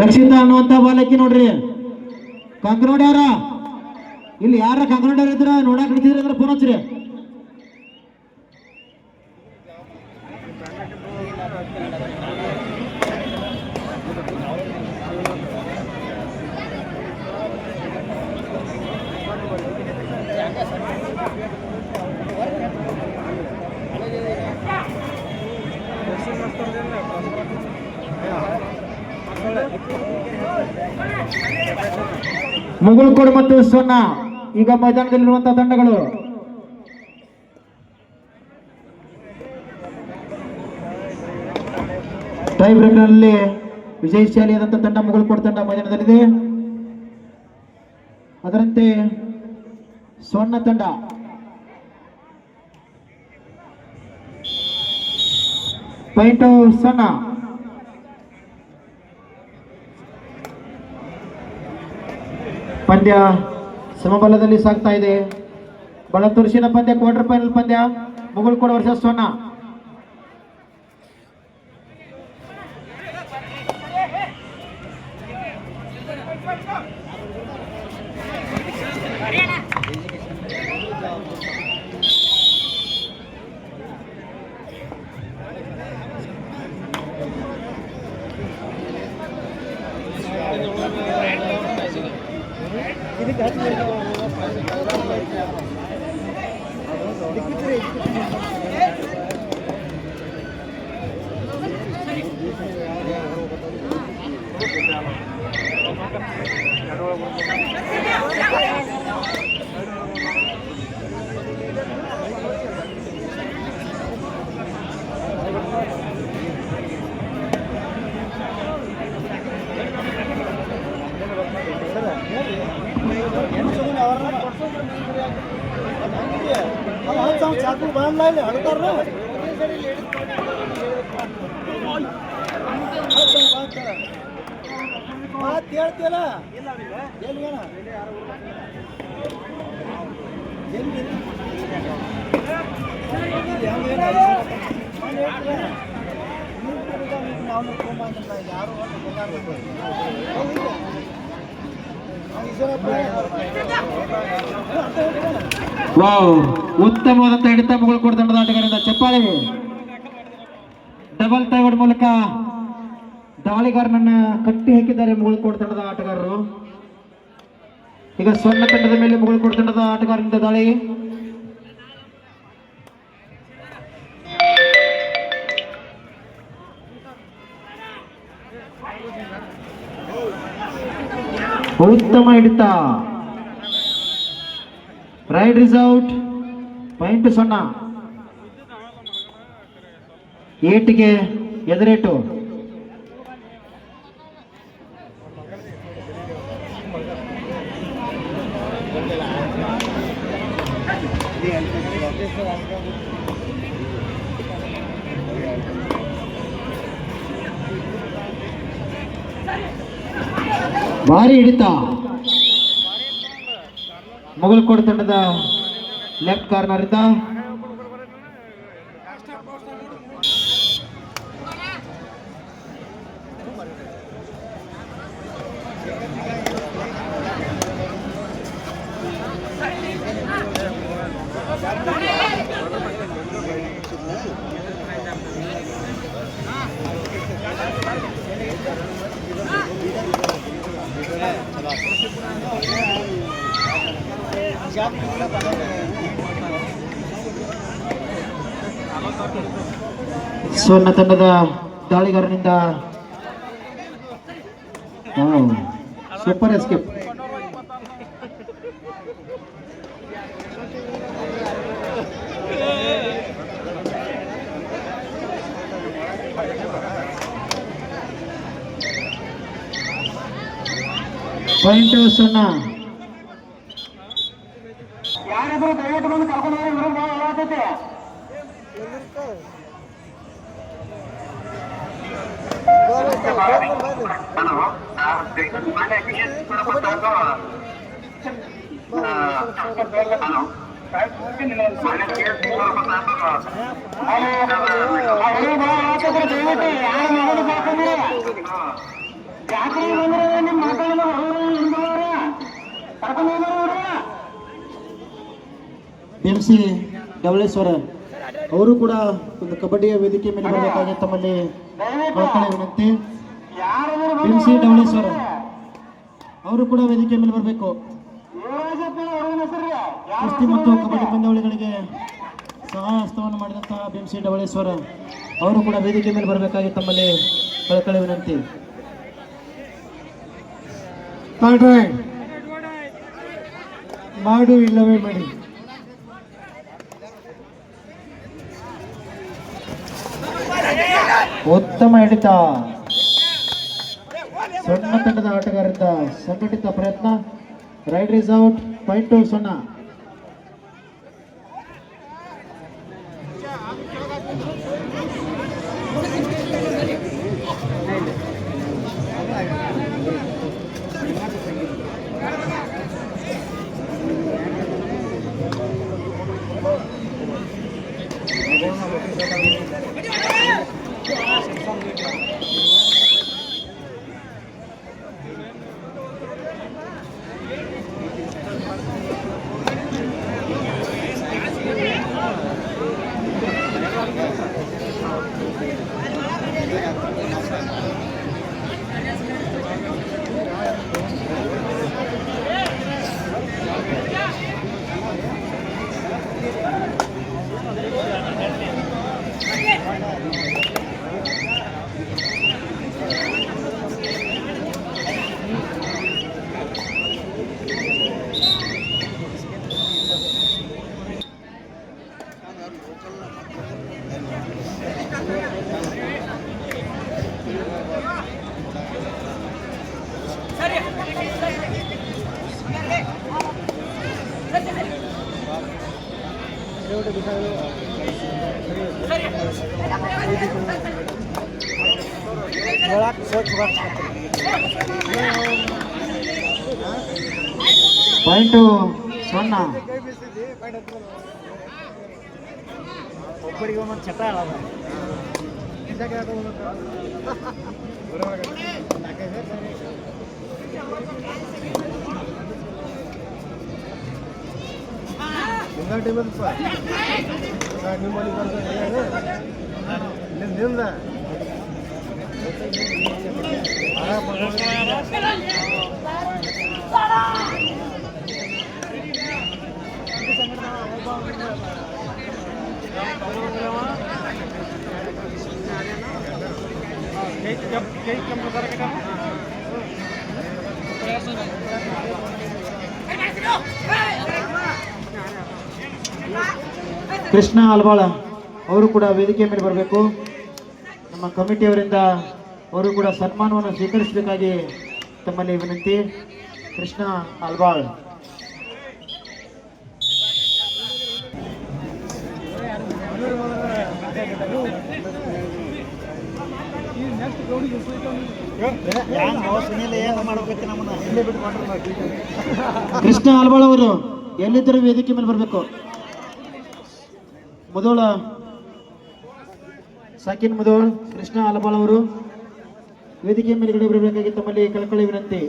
ರಕ್ಷಿತಾ ಅನ್ನುವಂತ ಬಾಲಕಿ ನೋಡ್ರಿ. ಕಂಕನೋಡ್ಯಾರ ಇಲ್ಲಿ ಯಾರ ಕಂಕನೋಡ್ಯಾರ ಇದ್ರ ನೋಡಕ್ ನಿಂತಿದ್ರ ಅಂದ್ರೆ ಫೋನ್ ಹಚ್ಚ್ರಿ. ಮುಗುಳ್ಕೋಡ್ ಮತ್ತು ಸೊನ್ನ. ಈಗ ಮೈದಾನದಲ್ಲಿರುವಂತಹ ತಂಡಗಳು. ಟೈ ಬ್ರೇಕ್ನಲ್ಲಿ ವಿಜಯಶಾಲಿಯಾದಂತಹ ತಂಡ ಮುಗುಳ್ಕೋಡು ತಂಡ ಮೈದಾನದಲ್ಲಿದೆ. ಅದರಂತೆ ಸ್ವರ್ಣ ತಂಡ. ಪಾಯಿಂಟ್ ಸೊನ್ನ. ಪಂದ್ಯ ಸಮಬಲದಲ್ಲಿ ಸಾಗ್ತಾ ಇದೆ. ಬಳತುರ್ಸಿನ ಪಂದ್ಯ ಕ್ವಾರ್ಟರ್ ಫೈನಲ್ ಪಂದ್ಯ ಮುಗುಳ್ಕೋಡ್ ವರ್ಷ चाकू बांधला हडतार ना ಮಾತು ಹೇಳ್ತೀಯಲ್ಲ? ಎಲ್ಲಿ ಎಲ್ಲಿ ಯಾರು ವಾವ್ ಉತ್ತಮವಾದಂತ ಹಿಡಿತ ಆಟಗಾರರಿಂದ ಚಪ್ಪಾಳೆ. ಡಬಲ್ ಟೈವರ್ಡ್ ಮೂಲಕ ದಾಳಿಗಾರನನ್ನ ಕಟ್ಟಿ ಹಾಕಿದ್ದಾರೆ ಮುಗುಳ್ಕೋಡ್ ತಂಡದ ಆಟಗಾರರು. ಈಗ ಸ್ವರ್ಣ ತಂಡದ ಮೇಲೆ ಮುಗುಳ್ಕೋಡ್ ತಂಡದ ಆಟಗಾರರಿಂದ ದಾಳಿ. ಉತ್ತಮ ಹಿಡಿತ. ರೈಡ್ ಇಸ್ ಔಟ್ ಪಾಯಿಂಟ್ ಸೊನ್ನ ಏಟಿಗೆ ಎದುರೇಟು. ಭಾರಿ ಹಿಡಿತ. ಮುಗಲ್ಕೋಡ್ ತಂಡದ ಲೆಫ್ಟ್ ಕಾರ್ನರ್ ಸೋನ್ನ ತಂಡದ ದಾಳಿಗಾರನಿಂದ ಸೂಪರ್ ಎಸ್ಕೇಪ್ ಪಾಯಿಂಟ್ ಸೊನ್ನ రైతులు దయచేసి ముందు కలకుండా ఎవరు బాగుంటే హలో అవును బాగా దేవుడు ఆయన మొదలు పోతుంది ಎಂ ಸಿ ಡಬಲೇಶ್ವರ ಅವರು ಕೂಡ ಒಂದು ಕಬಡ್ಡಿಯ ವೇದಿಕೆ ಮೇಲೆ ಬರಬೇಕಾಗಿ ತಮ್ಮಲ್ಲಿ ವಿನಂತಿ. ಎಂ ಸಿ ಡಬಲೇಶ್ವರ ಅವರು ಕೂಡ ವೇದಿಕೆ ಮೇಲೆ ಬರಬೇಕು. ಕುಸ್ತಿ ಮತ್ತು ಕಬಡ್ಡಿ ಪಂದ್ಯಾವಳಿಗಳಿಗೆ ಸಹಾಯ ಹಸ್ತವನ್ನು ಮಾಡಿದಂತಹ ಎಂ ಸಿ ಡಬಳೇಶ್ವರ ಅವರು ಕೂಡ ವೇದಿಕೆ ಮೇಲೆ ಬರಬೇಕಾಗಿ ತಮ್ಮಲ್ಲಿ ಕಳಕಳಿ ವಿನಂತಿ. ಮಾಡು ಇಲ್ಲವೇ ಮಾಡಿ. ಉತ್ತಮ ಹಿಡಿತ. ಸಣ್ಣ ತಂಡದ ಆಟಗಾರರಿಂದ ಸಂಘಟಿತ ಪ್ರಯತ್ನ. Raid is out point two Sonna point two ಸೊನ್ನ ಒಬ್ಬರಿಗೆ ಒಂದೊಂದು ಚಟ ಅದ. ನಿಮ್ಮಲ್ಲಿ ಕೃಷ್ಣ ಅಲ್ವಾಳ, ಅವರು ಕೂಡ ವೇದಿಕೆ ಮೇಲೆ ಬರಬೇಕು. ನಮ್ಮ ಕಮಿಟಿಯವರಿಂದ ಅವರು ಕೂಡ ಸನ್ಮಾನವನ್ನು ಸ್ವೀಕರಿಸಬೇಕಾಗಿ ತಮ್ಮಲ್ಲಿ ವಿನಂತಿ. ಕೃಷ್ಣ ಅಲ್ವಾಳ್ ಸುನಿಲ್ ಏನು ಮಾಡ್ಬೇಕೈತಿ ನಮ್ಮನ್ನ ಇಲ್ಲೇ ಬಿಟ್ಟು ಮಾಡ್ರಿ ಕೃಷ್ಣ ಆಲ್ಬಾಳ್ ಅವರು, ಎಲ್ಲಿದ್ದರೂ ವೇದಿಕೆ ಮೇಲೆ ಬರಬೇಕು. ಮುದೋಳ, ಸಾಕಿನ್ ಮುದೋಳ್, ಕೃಷ್ಣ ಆಲ್ಬಾಳ್ ಅವರು, ವೇದಿಕೆ ಮೇಲ್ಗಡೆ ಬರಬೇಕಾಗಿ ತಮ್ಮಲ್ಲಿ ಕಳ್ಕೊಳ್ಳಿ ವಿನಂತಿ.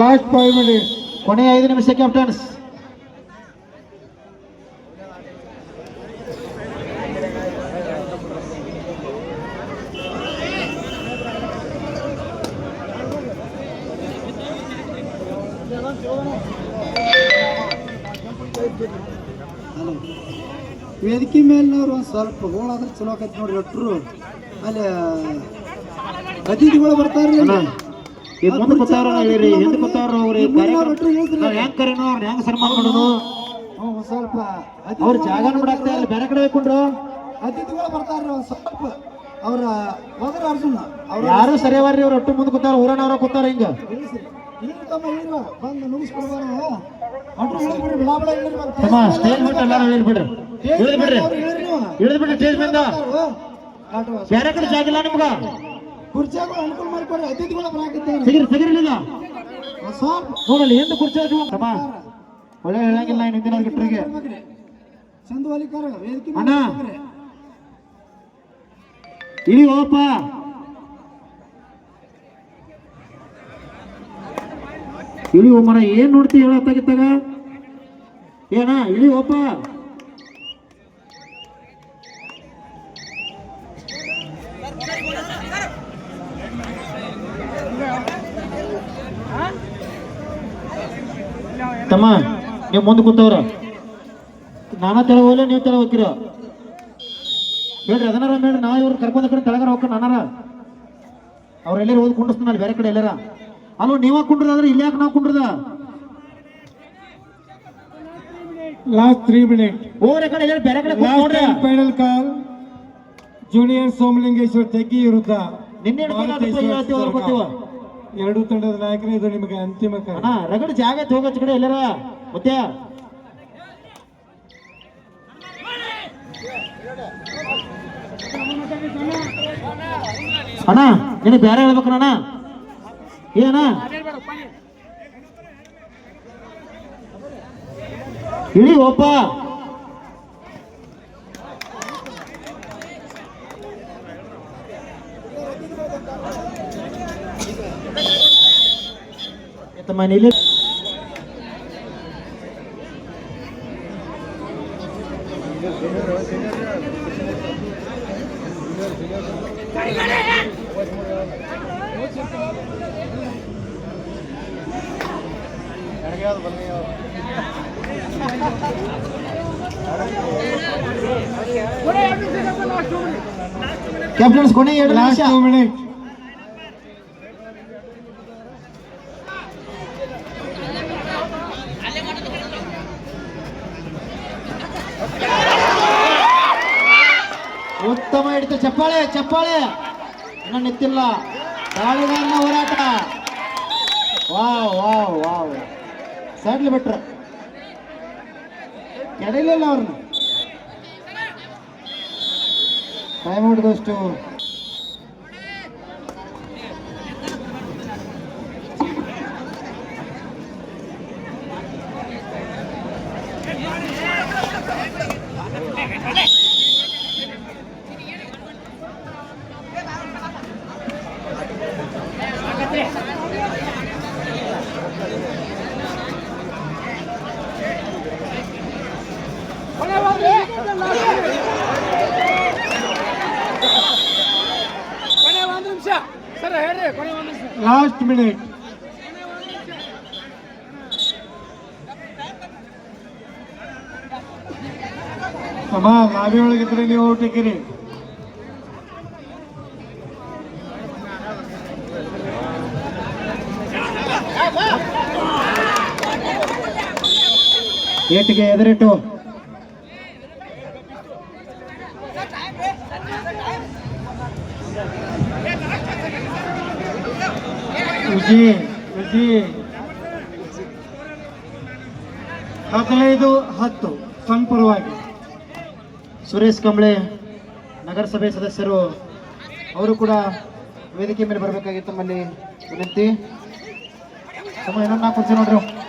ಲಾಸ್ಟ್ ಫೈವ್ ಮಿನಿಟ್ ಕೊನೆಯ ಐದು ನಿಮಿಷ ಕ್ಯಾಪ್ಟನ್ಸ್ ವೇದಿಕೆ ಮೇಲಿನವ್ರು ಒಂದು ಸ್ವಲ್ಪ ಗೋಳಾದ್ರೆ ಚಲೋ ಆಕೈತಿ ನೋಡಿ ಒಟ್ರು ಅಲ್ಲಿ ಅತಿಥಿಗಳು ಬರ್ತಾರ್ರಿ ಅಣ್ಣ. ಈಗ ಮುಂದೆ ಕೂತಾರ ಹೇಳಿರಿ ಹಿಂದೆ ಕೂತಾರ ಅವ್ರಿ ಹೆಂಗ್ ಕರೆನೋ ಅವ್ರನ್ನ ಹೆಂಗ್ ಸನ್ಮಾನ ಮಾಡೋದು? ಸ್ವಲ್ಪ ಅವ್ರ ಜಾಗನ ಬಿಡಾಕ್ತಾ ಇಲ್ಲ ಬೇರೆ ಕಡೆ ಹೋಗ್ಕೊಂಡ್ರು ಅತಿಥಿಗಳು ಬರ್ತಾರ್ರಿ ಒಂದ್ ಸ್ವಲ್ಪ ಅವ್ರ ಹೋದ್ರ ಅರ್ಜುನ ಅವ್ರ ಯಾರು ಸರಿಯಾವಾರ್ರಿ ಅವ್ರು ಒಟ್ಟು ಮುಂದೆ ಕೂತಾರ ಊರನವ್ರ ಕೂತಾರ ಹಿಂಗ. ಬಂದು ಬರ್ರಿ. ತಮ್ಮ ಸ್ಟೇಜ್ ಬಿಟ್ಟು ಎಲ್ಲಾರು ಇಳಿದ್ ಬಿಡ್ರಿ ಇಳಿದ್ ಬಿಡ್ರಿ ಅವ್ರು ಇಳ್ರಿ ನೀವು. ಇಳಿದ್ ಬಿಡ್ರಿ ಸ್ಟೇಜ್ ಬಂದ ಬೇರೆ ಕಡೆ ಜಾಗ ಇಲ್ಲ ನಿಮ್ಗ? ಕುರ್ಚಿಯಾಗ ಅನುಕೂಲ ಮಾಡಿಕೊಡ್ರಿ ಅತಿಥಿಗಳ ಬರಾಕಿದ್ದೇವೆ ಸಿಗಿರಿ ಸಿಗಿರಿ ಈಗ ಸ್ವಲ್ಪ ನೋಡಲ್ಲಿ ಹಿಂದೆ ಕುರ್ಚಿ ತಮ್ಮ ಒಳ್ಳೆ ಹೇಳಂಗಿಲ್ಲ ಇನ್ನು ಹಿಂದಿನ ಗಿಟ್ರಿಗೆ ಚಂದು ವಾಲಿಕಾರ ವೇದಿಕೆ ಅಣ್ಣ. ಇಳಿ ಹೋಗಪ್ಪ. ಇಳಿ ಓ ಮರ ಏನ್ ನೋಡ್ತಿ ಹೇಳತ್ತಾಗಿತ್ತಾಗ? ಏನ ಇಳಿ ಹೋಪ ತಮ್ಮ ನೀವು ಮುಂದೆ ಕೂತವ್ರ. ನಾನಾ ತೆಳ ಹೋಲೇ ನೀವು ತೆಳ ಹೋಗ್ತೀರ? ಹೇಳ್ರಿ ಅದನ್ನಾರ ಹೇಳ್ರಿ ನಾ ಇವ್ರು ಕರ್ಕೊಂಡ ಕಡೆ ತೆಳಗಾರ ಹೋಗ್ಕೊಂಡು ನಾನಾರ? ಅವ್ರ ಎಲ್ಲರೂ ಓದ್ ಕುಂಡಿಸ್ತಾನ ಅಲ್ಲಿ ಬೇರೆ ಕಡೆ ಎಲ್ಲಾರ? ಅಲ್ಲೋ ನೀವ ಕುಂಡ್ರದಾದ್ರೆ ಇಲ್ಲಿ ಯಾಕೆ ನಾವು ಕುಂಡ್ರದ? ಲಾಸ್ಟ್ ತ್ರೀ ಮಿನಿಟ್ ಹೋಗ್ರೆ ಕಡೆ ಎಲ್ಲಾರು ಬೇರೆ ಕಡೆ ನೋಡ್ರಿ. Final call junior Somalingeshwara Teggi ವಿರುದ್ಧ. ನಿನ್ನೆ ಎರಡು ತಂಡದ ನಾಯಕರು ಇದು ನಿಮಗೆ ಅಂತಿಮ ಕಾಲ ರಗಡ ಜಾಗ ಹೋಗಚ್ಚ ಕಡೆ ಎಲ್ಲಾರ. ಮತ್ತೆ? ಅಣ್ಣ ನಿನಗೆ ಬೇರೆ ಹೇಳ್ಬೇಕಣ್ಣ ಏನ ಇಳಿ ಒಪ್ಪ ತಮ್ಮ ನೀಲಿ ಕ್ಯಾಪ್ಟನ್ಸ್ ಕೊನೆ ಎರಡು ನಿಮಿಷ ಲಾಸ್ಟ್ ಟೂ ಮಿನಿಟ್ ಉತ್ತಮ ಹಿಡಿತ ಚಪ್ಪಾಳೆ ಚಪ್ಪಾಳೆ ಇನ್ನ ನಿಂತಿಲ್ಲ ದಾಳಿಗಾರನ ಹೋರಾಟ ವಾವ್ ವಾವ್ ವಾವ್ ಸಡ್ಲಿ ಬಿಟ್ರ ಕೆಡಲಿಲ್ಲ ಅವ್ರನ್ನ ಟೈಮ್ ಹಿಡಿದಷ್ಟು ಲಾಸ್ಟ್ ಮಿನಿಟ್ ಅಮ್ಮ ಲಾಬಿ ಒಳಗಿದ್ರೆ ನೀವು ಟಿಕಿರಿ ಏಟಿಗೆ ಎದುರಿಟ್ಟು ವಿಜಿ ವಿಜಿ ಹದಿನೈದು, ಹತ್ತು. ಸಂಪೂರ್ಣವಾಗಿ ಸುರೇಶ್ ಕಂಬಳೆ, ನಗರಸಭೆ ಸದಸ್ಯರು, ಅವರು ಕೂಡ ವೇದಿಕೆ ಮೇಲೆ ಬರಬೇಕಾಗಿತ್ತು ನಮ್ಮಲ್ಲಿ ವಿನಂತಿ. ತಮ್ಮ ಏನನ್ನ ನಾಲ್ಕು ನೋಡ್ರಿ.